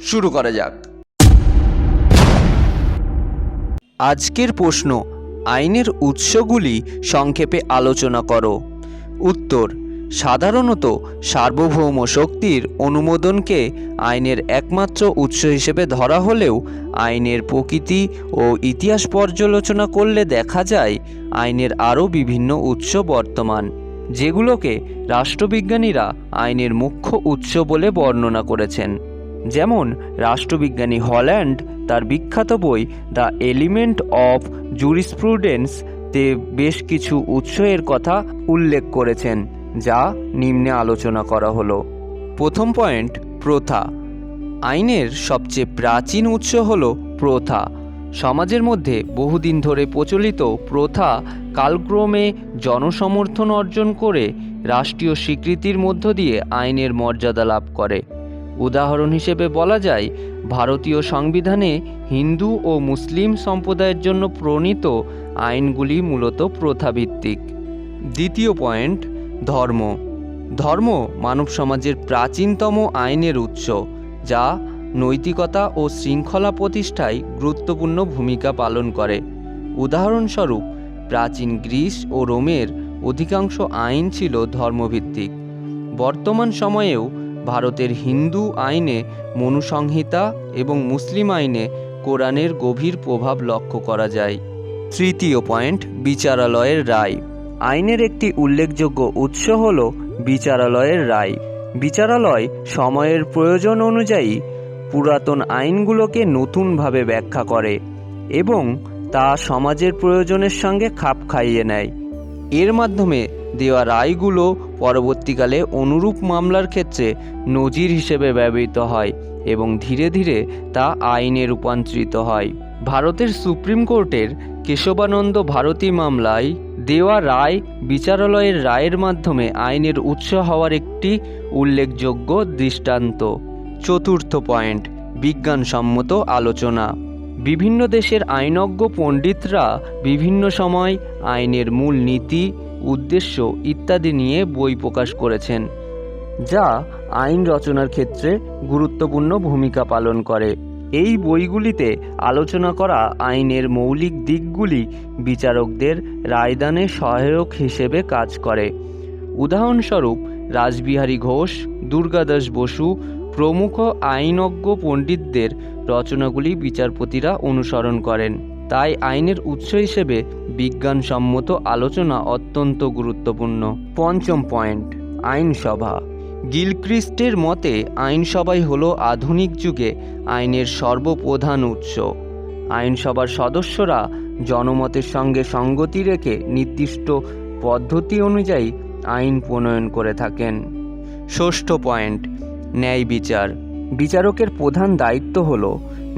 শুরু করা যাক। আজকের প্রশ্ন, আইনের উৎসগুলি সংক্ষেপে আলোচনা করো। উত্তর, সাধারণত সার্বভৌম শক্তির অনুমোদনকে আইনের একমাত্র উৎস হিসেবে ধরা হলেও আইনের প্রকৃতি ও ইতিহাস পর্যালোচনা করলে দেখা যায় আইনের আরও বিভিন্ন উৎস বর্তমান, যেগুলোকে রাষ্ট্রবিজ্ঞানীরা আইনের মুখ্য উৎস বলে বর্ণনা করেছেন। যেমন রাষ্ট্রবিজ্ঞানী হল্যান্ড, তার বিখ্যাত বই দ্য এলিমেন্ট অফ জুরিসপ্রুডেন্স তে বেশ কিছু উৎস এর কথা উল্লেখ করেছেন, যা নিম্নে আলোচনা করা হলো। প্রথম পয়েন্ট, প্রথা। আইনের সবচেয়ে প্রাচীন উৎস হল প্রথা। সমাজের মধ্যে বহুদিন ধরে প্রচলিত প্রথা কালক্রমে জনসমর্থন অর্জন করে রাষ্ট্রীয় স্বীকৃতির মধ্য দিয়ে আইনের মর্যাদা লাভ করে। উদাহরণ হিসেবে বলা যায়, ভারতীয় সংবিধানে হিন্দু ও মুসলিম সম্প্রদায়ের জন্য প্রণীত আইনগুলি মূলত প্রথাভিত্তিক। দ্বিতীয় পয়েন্ট, ধর্ম। ধর্ম মানব সমাজের প্রাচীনতম আইনের উৎস, যা নৈতিকতা ও শৃঙ্খলা প্রতিষ্ঠায় গুরুত্বপূর্ণ ভূমিকা পালন করে। উদাহরণস্বরূপ, প্রাচীন গ্রিস ও রোমের অধিকাংশ আইন ছিল ধর্মভিত্তিক। বর্তমান সময়েও ভারতের হিন্দু আইনে মনুসংহিতা এবং মুসলিম আইনে কোরআনের গভীর প্রভাব লক্ষ্য করা যায়। তৃতীয় পয়েন্ট, বিচারালয়ের রায়। আইনের একটি উল্লেখযোগ্য উৎস হল বিচারালয়ের রায়। বিচারালয় সময়ের প্রয়োজন অনুযায়ী পুরাতন আইনগুলোকে নতুনভাবে ব্যাখ্যা করে এবং তা সমাজের প্রয়োজনের সঙ্গে খাপ খাইয়ে নেয়। এর মাধ্যমে দেওয়া রায়গুলো পরবর্তীকালে অনুরূপ মামলার ক্ষেত্রে নজির হিসেবে ব্যবহৃত হয় এবং ধীরে ধীরে তা আইনে রূপান্তরিত হয়। ভারতের সুপ্রিম কোর্টের কেশবানন্দ ভারতী মামলায় দেওয়া রায় বিচারালয়ের রায়ের মাধ্যমে আইনের উৎস হওয়ার একটি উল্লেখযোগ্য দৃষ্টান্ত। চতুর্থ পয়েন্ট, বিজ্ঞানসম্মত আলোচনা। বিভিন্ন দেশের আইনজ্ঞ পণ্ডিতরা বিভিন্ন সময় আইনের মূল নীতি, উদ্দেশ্য ইত্যাদি নিয়ে বই প্রকাশ করেছেন, যা আইন রচনার ক্ষেত্রে গুরুত্বপূর্ণ ভূমিকা পালন করে। এই বইগুলিতে আলোচনা করা আইনের মৌলিক দিকগুলি বিচারকদের রায়দানে সহায়ক হিসেবে কাজ করে। উদাহরণস্বরূপ রাসবিহারী ঘোষ, দুর্গাদাস বসু প্রমুখ আইনজ্ঞ পণ্ডিতদের রচনাগুলি বিচারপতিরা অনুসরণ করেন। তাই আইনের উৎস হিসেবে বিজ্ঞানসম্মত আলোচনা অত্যন্ত গুরুত্বপূর্ণ। পঞ্চম পয়েন্ট, আইনসভা। গিলক্রিস্টের মতে, আইনসভাই হল আধুনিক যুগে আইনের সর্বপ্রধান উৎস। আইনসভার সদস্যরা জনমতের সঙ্গে সঙ্গতি রেখে নির্দিষ্ট পদ্ধতি অনুযায়ী আইন প্রণয়ন করে থাকেন। ষষ্ঠ পয়েন্ট ন্যায় বিচার। বিচারকের প্রধান দায়িত্ব হল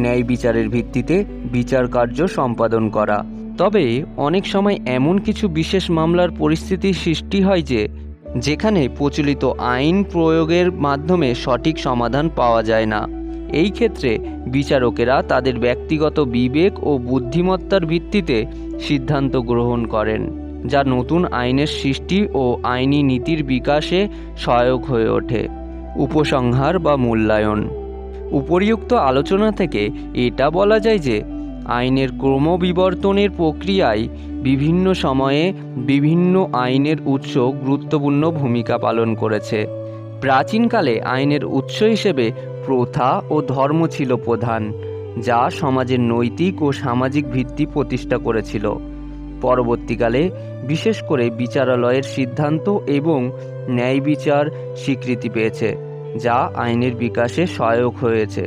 ন্যায় বিচারের ভিত্তিতে বিচার কার্য সম্পাদন করা। তবে অনেক সময় এমন কিছু বিশেষ মামলার পরিস্থিতি সৃষ্টি হয় যে, যেখানে প্রচলিত আইন প্রয়োগের মাধ্যমে সঠিক সমাধান পাওয়া যায় না। এই ক্ষেত্রে বিচারকেরা তাদের ব্যক্তিগত বিবেক ও বুদ্ধিমত্তার ভিত্তিতে সিদ্ধান্ত গ্রহণ করেন, যা নতুন আইনের সৃষ্টি ও আইনি নীতির বিকাশে সহায়ক হয়ে ওঠে। উপসংহার বা মূল্যায়ন। উপরিউক্ত আলোচনা থেকে এটা বলা যায় যে, আইনের ক্রমবিবর্তনের প্রক্রিয়ায় বিভিন্ন সময়ে বিভিন্ন আইনের উৎস গুরুত্বপূর্ণ ভূমিকা পালন করেছে। প্রাচীনকালে আইনের উৎস হিসেবে প্রথা ও ধর্ম ছিল প্রধান, যা সমাজের নৈতিক ও সামাজিক ভিত্তি প্রতিষ্ঠা করেছিল। পরবর্তীকালে বিশেষ করে বিচারালয়ের সিদ্ধান্ত এবং ন্যায় বিচার স্বীকৃতি পেয়েছে। যা আইনের বিকাশে সহায়ক হয়েছে।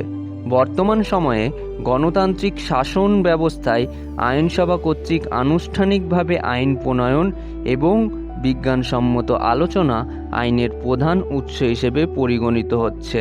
বর্তমান সময়ে গণতান্ত্রিক শাসন ব্যবস্থায় আইনসভা কর্তৃক আনুষ্ঠানিকভাবে আইন প্রণয়ন এবং বিজ্ঞানসম্মত আলোচনা আইনের প্রধান উৎস হিসেবে পরিগণিত হচ্ছে।